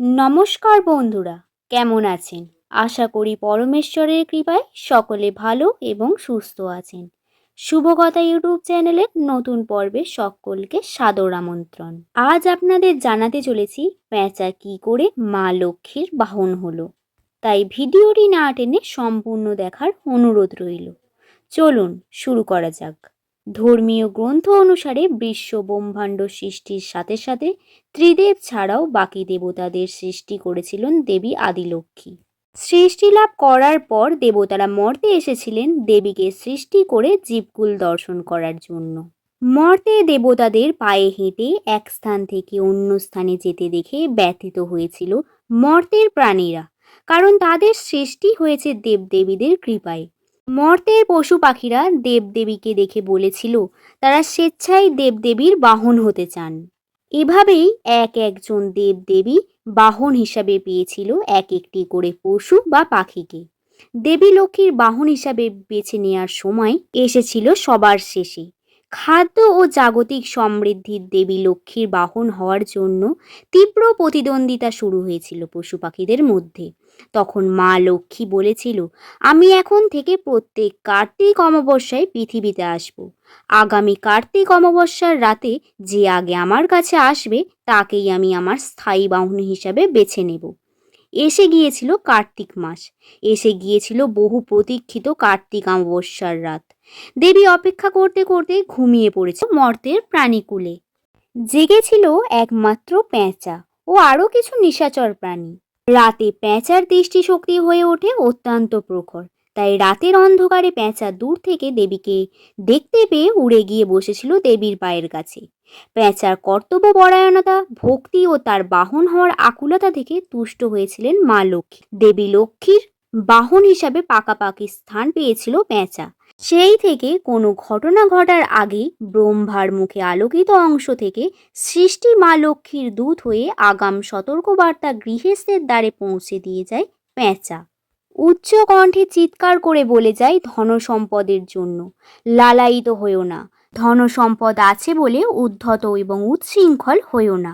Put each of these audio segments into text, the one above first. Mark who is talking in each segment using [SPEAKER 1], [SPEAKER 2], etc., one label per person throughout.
[SPEAKER 1] নমস্কার বন্ধুরা, কেমন আছেন? আশা করি পরমেশ্বরের কৃপায় সকলে ভালো এবং সুস্থ আছেন। শুভকথা ইউটিউব চ্যানেলের নতুন পর্বে সকলকে সাদর আমন্ত্রণ। আজ আপনাদের জানাতে চলেছি পেঁচা কি করে মা লক্ষ্মীর বাহন হলো। তাই ভিডিওটি না টেনে সম্পূর্ণ দেখার অনুরোধ রইল। চলুন শুরু করা যাক। ধর্মীয় গ্রন্থ অনুসারে বিশ্ব ব্রহ্মাণ্ড সৃষ্টির সাথে সাথে ত্রিদেব ছাড়াও বাকি দেবতাদের সৃষ্টি করেছিলেন দেবী আদিলক্ষ্মী। সৃষ্টি লাভ করার পর দেবতারা মর্তে এসেছিলেন দেবীকে সৃষ্টি করে জীবকুল দর্শন করার জন্য। মর্তে দেবতাদের পায়ে হেঁটে এক স্থান থেকে অন্য স্থানে যেতে দেখে ব্যথিত হয়েছিল মর্তের প্রাণীরা, কারণ তাদের সৃষ্টি হয়েছে দেবদেবীদের কৃপায়। মর্তের পশু পাখিরা দেবদেবীকে দেখে বলেছিল, তারা স্বেচ্ছায় দেবদেবীর বাহন হতে চান। এভাবেই এক একজন দেবদেবী বাহন হিসাবে পেয়েছিল এক একটি করে পশু বা পাখিকে। দেবী লক্ষ্মীর বাহন হিসাবে বেছে নেওয়ার সময় এসেছিল সবার শেষে। খাদ্য ও জাগতিক সমৃদ্ধির দেবী লক্ষ্মীর বাহন হওয়ার জন্য তীব্র প্রতিদ্বন্দ্বিতা শুরু হয়েছিল পশু পাখিদের মধ্যে। তখন মা লক্ষ্মী বলেছিল, আমি এখন থেকে প্রত্যেক কার্তিক অমাবস্যায় পৃথিবীতে আসব। আগামী কার্তিক অমাবস্যার রাতে যে আগে আমার কাছে আসবে, তাকেই আমি আমার স্থায়ী বাহন হিসাবে বেছে নেব। এসে গিয়েছিল কার্তিক মাস। এসে গিয়েছিল বহু প্রতীক্ষিত কার্তিক অমাবস্যার রাত। দেবী অপেক্ষা করতে করতে ঘুমিয়ে পড়েছে মর্তের প্রাণীকুলে। জেগেছিল একমাত্র প্যাঁচা ও আরও কিছু নিশাচর প্রাণী। রাতে প্যাঁচার দৃষ্টিশক্তি হয়ে ওঠে অত্যন্ত প্রখর। তাই রাতের অন্ধকারে পেঁচা দূর থেকে দেবীকে দেখতে পেয়ে উড়ে গিয়ে বসেছিল দেবীর পায়ের কাছে। পেঁচার কর্তব্য পরায়ণতা ভক্তি ও তার বাহন হওয়ার আকুলতা থেকে তুষ্ট হয়েছিলেন মা লক্ষ্মী। দেবী লক্ষ্মীর বাহন হিসাবে পাকাপাকি স্থান পেয়েছিল পেঁচা সেই থেকে কোনো ঘটনা ঘটার আগেই ব্রহ্মার মুখে আলোকিত অংশ থেকে সৃষ্টি মা লক্ষ্মীর দূত হয়ে আগাম সতর্কবার্তা গৃহস্থের দ্বারে পৌঁছে দিয়ে যায় পেঁচা উচ্চ কণ্ঠে চিৎকার করে বলে যায় ধন সম্পদের জন্য। লালায়িত হয়েও না। ধনসম্পদ আছে বলে উদ্ধত এবং উচ্ছৃঙ্খল হয়েও না।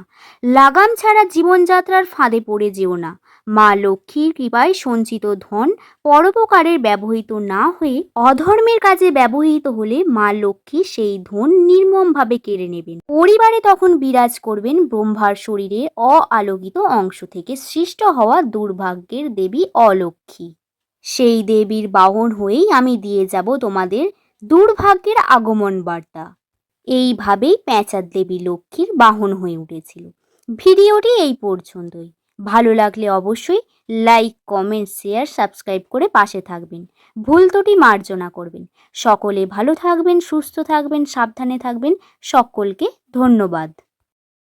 [SPEAKER 1] লাগাম ছাড়া জীবনযাত্রার ফাঁদে পড়ে যেও না। মা লক্ষ্মীর কৃপায় সঞ্চিত ধন পরোপকারের ব্যবহৃত না হয়ে অধর্মের কাজে ব্যবহৃত হলে মা লক্ষ্মী সেই ধন নির্মমভাবে কেড়ে নেবেন। পরিবারে তখন বিরাজ করবেন ব্রহ্মার শরীরে অআলোকিত অংশ থেকে সৃষ্ট হওয়া দুর্ভাগ্যের দেবী অলক্ষ্মী। সেই দেবীর বাহন হয়েই আমি দিয়ে যাব তোমাদের দুর্ভাগ্যের আগমন বার্তা। এইভাবেই প্যাঁচার দেবী লক্ষ্মীর বাহন হয়ে উঠেছিল। ভিডিওটি এই পর্যন্তই। ভালো লাগলে অবশ্যই লাইক, কমেন্ট, শেয়ার, সাবস্ক্রাইব করে পাশে থাকবেন। ভুল ত্রুটি মার্জনা করবেন। সকলে ভালো থাকবেন, সুস্থ থাকবেন, সাবধানে থাকবেন। সকলকে ধন্যবাদ।